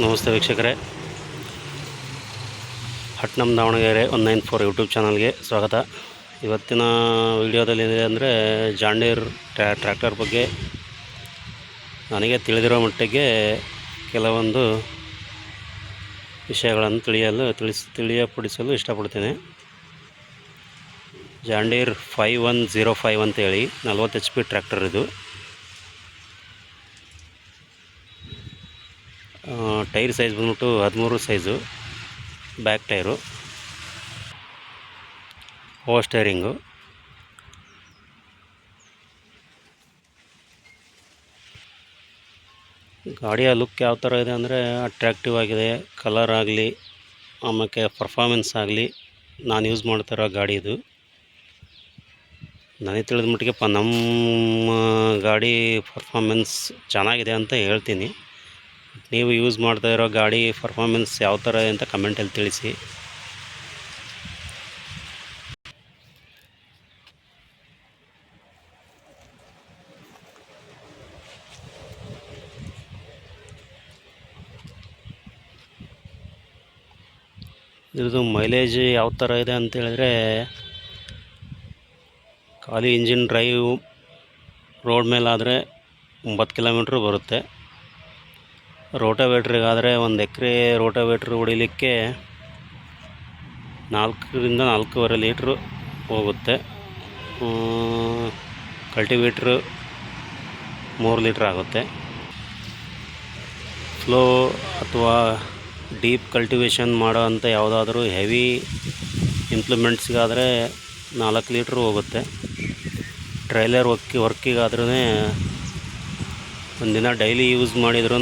ನಮಸ್ತೆ ವೀಕ್ಷಕರೇ. ಹಟ್ನಮ್ Davanagere one nine four YouTube ಚಾನಲ್ಗೆ ಸ್ವಾಗತ. ಇವತ್ತಿನ ವಿಡಿಯೋದಲ್ಲಿ ಏನಿದೆ ಅಂದರೆ ಜಾಂಡೀರ್ ಟ್ರ್ಯಾಕ್ಟರ್ ಬಗ್ಗೆ ನನಗೆ ತಿಳಿದಿರೋ ಮಟ್ಟಿಗೆ ಕೆಲವೊಂದು ವಿಷಯಗಳನ್ನು ತಿಳಿಯಲು, ತಿಳಿಸ್, ತಿಳಿಯಪಡಿಸಲು ಇಷ್ಟಪಡ್ತೇನೆ. John Deere five one zero five ಅಂತೇಳಿ ನಲ್ವತ್ತು ಎಚ್ ಪಿ ಟ್ರ್ಯಾಕ್ಟರ್ ಇದು. ಟೈರ್ ಸೈಜ್ ಬಂದ್ಬಿಟ್ಟು ಹದಿಮೂರು ಸೈಜು ಬ್ಯಾಕ್ ಟೈರು. ಓ ಸ್ಟೇರಿಂಗು ಗಾಡಿಯ ಲುಕ್ ಯಾವ ಥರ ಇದೆ ಅಂದರೆ ಅಟ್ರ್ಯಾಕ್ಟಿವ್ ಆಗಿದೆ ಕಲರ್ ಆಗಲಿ ಆಮೇಲೆ ಪರ್ಫಾಮೆನ್ಸ್ ಆಗಲಿ, ನಾನು ಯೂಸ್ ಮಾಡ್ತಿರೋ ಗಾಡಿ ಇದು. ನನಗೆ ತಿಳಿದ ಮಟ್ಟಿಗೆ ನಮ್ಮ ಗಾಡಿ ಪರ್ಫಾಮೆನ್ಸ್ ಚೆನ್ನಾಗಿದೆ ಅಂತ ಹೇಳ್ತೀನಿ. ನೀವು ಯೂಸ್ ಮಾಡ್ತಾ ಇರೋ ಗಾಡಿ ಪರ್ಫಾರ್ಮೆನ್ಸ್ ಯಾವ ಥರ ಅಂತ ಕಮೆಂಟಲ್ಲಿ ತಿಳಿಸಿ. ಇದ್ರದ್ದು ಮೈಲೇಜ್ ಯಾವ ಥರ ಇದೆ ಅಂತ ಹೇಳಿದ್ರೆ, ಖಾಲಿ ಇಂಜಿನ್ ಡ್ರೈವ್ ರೋಡ್ ಮೇಲಾದರೆ ಒಂಬತ್ತು ಕಿಲೋಮೀಟ್ರ್ ಬರುತ್ತೆ. ರೋಟೋವೇಟ್ರಿಗಾದರೆ ಒಂದು ಎಕರೆ ರೋಟೋವೇಟ್ರ್ ಹೊಡಿಲಿಕ್ಕೆ ನಾಲ್ಕರಿಂದ ನಾಲ್ಕೂವರೆ ಲೀಟ್ರು ಹೋಗುತ್ತೆ. ಕಲ್ಟಿವೇಟ್ರ್ ಮೂರು ಲೀಟ್ರ್ ಆಗುತ್ತೆ. ಫ್ಲೋ ಅಥವಾ ಡೀಪ್ ಕಲ್ಟಿವೇಷನ್ ಮಾಡೋ ಅಂಥ ಯಾವುದಾದ್ರೂ ಹೆವಿ ಇಂಪ್ಲಿಮೆಂಟ್ಸ್ಗಾದರೆ ನಾಲ್ಕು ಲೀಟ್ರ್ ಹೋಗುತ್ತೆ. ಟ್ರೈಲರ್ ವರ್ಕಿ ವರ್ಕಿಗಾದ್ರೂ ಒಂದಿನ ಡೈಲಿ ಯೂಸ್ ಮಾಡಿದ್ರೂ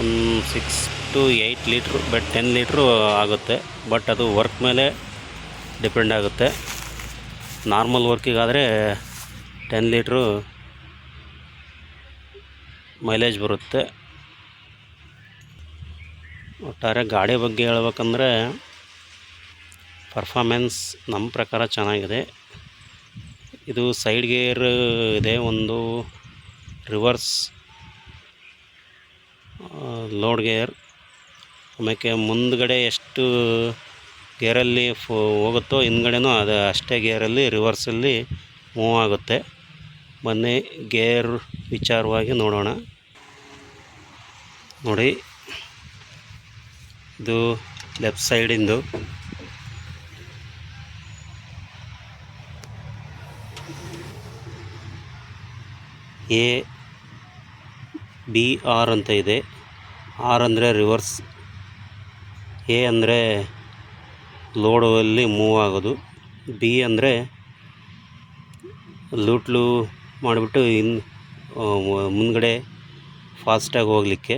ಒಂದು six to eight litre but ten litre ಆಗುತ್ತೆ. ಬಟ್ ಅದು ವರ್ಕ್ ಮೇಲೆ ಡಿಪೆಂಡ್ ಆಗುತ್ತೆ. ನಾರ್ಮಲ್ ವರ್ಕಿಗಾದರೆ ಟೆನ್ ಲೀಟ್ರು ಮೈಲೇಜ್ ಬರುತ್ತೆ. ಒಟ್ಟಾರೆ ಗಾಡಿ ಬಗ್ಗೆ ಹೇಳ್ಬೇಕಂದ್ರೆ ಪರ್ಫಾಮೆನ್ಸ್ ನಮ್ಮ ಪ್ರಕಾರ ಚೆನ್ನಾಗಿದೆ. ಇದು ಸೈಡ್ ಗೇರ್ ಇದೆ, ಒಂದು ರಿವರ್ಸ್ ಲೋಡ್ ಗೇರ್ ಆಮೇಲೆ ಮುಂದ್ಗಡೆ ಎಷ್ಟು ಗೇರಲ್ಲಿ ಫೋ, ಹೋಗುತ್ತೋ ಹಿಂದ್ಗಡೆನೂ ಅದು ಅಷ್ಟೇ ಗೇರಲ್ಲಿ, ರಿವರ್ಸಲ್ಲಿ ಮೂವ್ ಆಗುತ್ತೆ. ಬನ್ನಿ, ಗೇರ್ ವಿಚಾರವಾಗಿ ನೋಡೋಣ. ನೋಡಿ, ಇದು ಲೆಫ್ಟ್ ಸೈಡಿಂದು. ಎ ಬಿ ಆರ್ ಅಂತ ಇದೆ. ಆರ್ ಅಂದರೆ ರಿವರ್ಸ್, ಎ ಅಂದರೆ ಲೋಡಲ್ಲಿ ಮೂವ್ ಆಗೋದು, ಬಿ ಅಂದರೆ ಲೂಟ್ಲು ಮಾಡಿಬಿಟ್ಟು ಇನ್ ಮುಂದ್ಗಡೆ ಫಾಸ್ಟಾಗಿ ಹೋಗಲಿಕ್ಕೆ.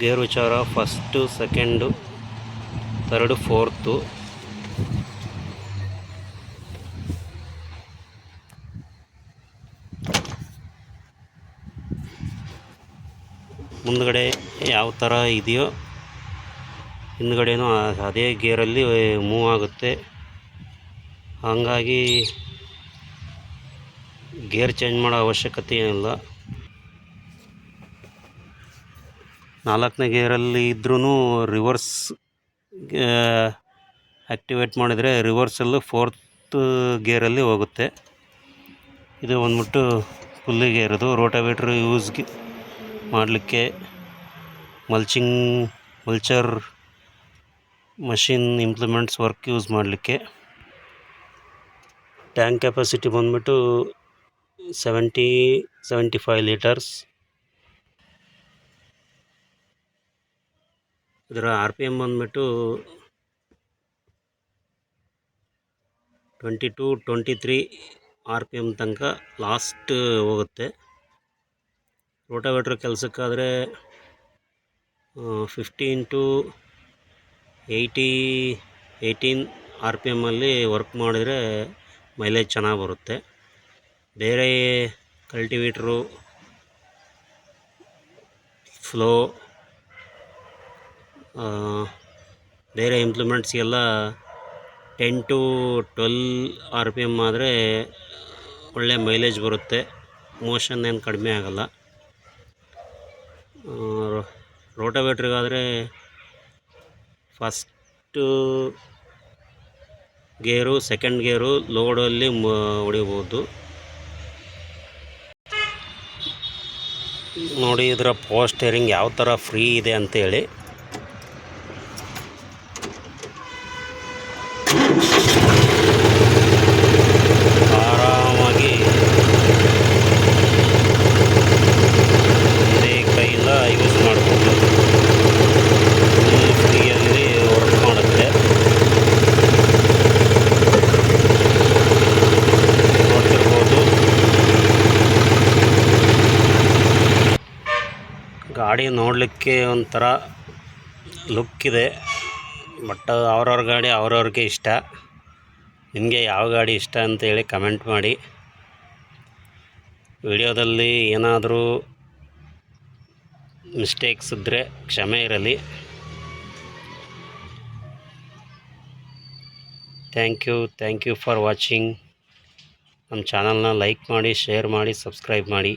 ಗೇರ್ ವಿಚಾರ ಫಸ್ಟು ಸೆಕೆಂಡು ತರ್ಡು ಫೋರ್ತು ಮುಂದ್ಗಡೆ ಯಾವ ಥರ ಇದೆಯೋ ಹಿಂದ್ಗಡೆನೂ ಅದೇ ಗೇರಲ್ಲಿ ಮೂವ್ ಆಗುತ್ತೆ. ಹಾಗಾಗಿ ಗೇರ್ ಚೇಂಜ್ ಮಾಡೋ ಅವಶ್ಯಕತೆ ಏನಿಲ್ಲ. ನಾಲ್ಕನೇ ಗೇರಲ್ಲಿ ಇದ್ರೂ ರಿವರ್ಸ್ ಆ್ಯಕ್ಟಿವೇಟ್ ಮಾಡಿದರೆ ರಿವರ್ಸಲ್ಲು ಫೋರ್ತ್ ಗೇರಲ್ಲಿ ಹೋಗುತ್ತೆ. ಇದು ಬಂದ್ಬಿಟ್ಟು ಫುಲ್ಲಿ ಇರೋದು ರೋಟಾವೇಟ್ರ್ ಯೂಸ್ಗೆ ಮಾಡಲಿಕ್ಕೆ mulching, mulcher machine implements work use ಮಾಡಲಿಕ್ಕೆ. ಟ್ಯಾಂಕ್ ಕೆಪಾಸಿಟಿ ಬಂದ್ಬಿಟ್ಟು ಸೆವೆಂಟಿ ಸೆವೆಂಟಿ ಫೈವ್ ಲೀಟರ್ಸ್. ಇದರ ಆರ್ ಪಿ ಎಂ ಬಂದ್ಬಿಟ್ಟು twenty two, twenty three R P M ತನಕ ಲಾಸ್ಟ್ ಹೋಗುತ್ತೆ. Rotavator ಕೆಲಸಕ್ಕಾದರೆ fifteen to eighty eighteen R P ಎಮ್ಮಲ್ಲಿ work ಮಾಡಿದರೆ mileage ಚೆನ್ನಾಗಿ ಬರುತ್ತೆ. ಬೇರೆ ಕಲ್ಟಿವೇಟ್ರು ಫ್ಲೋ ಬೇರೆ ಇಂಪ್ಲಿಮೆಂಟ್ಸ್ಗೆಲ್ಲ ten to twelve R P M ಆದರೆ ಒಳ್ಳೆ ಮೈಲೇಜ್ ಬರುತ್ತೆ. ಮೋಷನ್ ಏನು ಕಡಿಮೆ ಆಗೋಲ್ಲ. ರೋಟೋವೇಟ್ರಿಗಾದರೆ ಫಸ್ಟು ಗೇರು, ಸೆಕೆಂಡ್ ಗೇರು ಲೋಡಲ್ಲಿ ಹೊಡಿಬೋದು. ನೋಡಿ, ಇದರ ಪವರ್ ಯಾವ ಥರ ಫ್ರೀ ಇದೆ ಅಂತೇಳಿ. ಗಾಡಿ ನೋಡಲಿಕ್ಕೆ ಒಂಥರ ಲುಕ್ ಇದೆ. ಬಟ್ ಅವ್ರವ್ರ ಗಾಡಿ ಅವ್ರವ್ರಿಗೆ ಇಷ್ಟ. ನಿಮಗೆ ಯಾವ ಗಾಡಿ ಇಷ್ಟ ಅಂತೇಳಿ ಕಮೆಂಟ್ ಮಾಡಿ. ವಿಡಿಯೋದಲ್ಲಿ ಏನಾದರೂ ಮಿಸ್ಟೇಕ್ಸ್ ಇದ್ದರೆ ಕ್ಷಮೆ ಇರಲಿ. Thank you thank you for watching ನಮ್ಮ ಚಾನಲ್ನ ಲೈಕ್ ಮಾಡಿ ಶೇರ್ ಮಾಡಿ ಸಬ್ಸ್ಕ್ರೈಬ್ ಮಾಡಿ.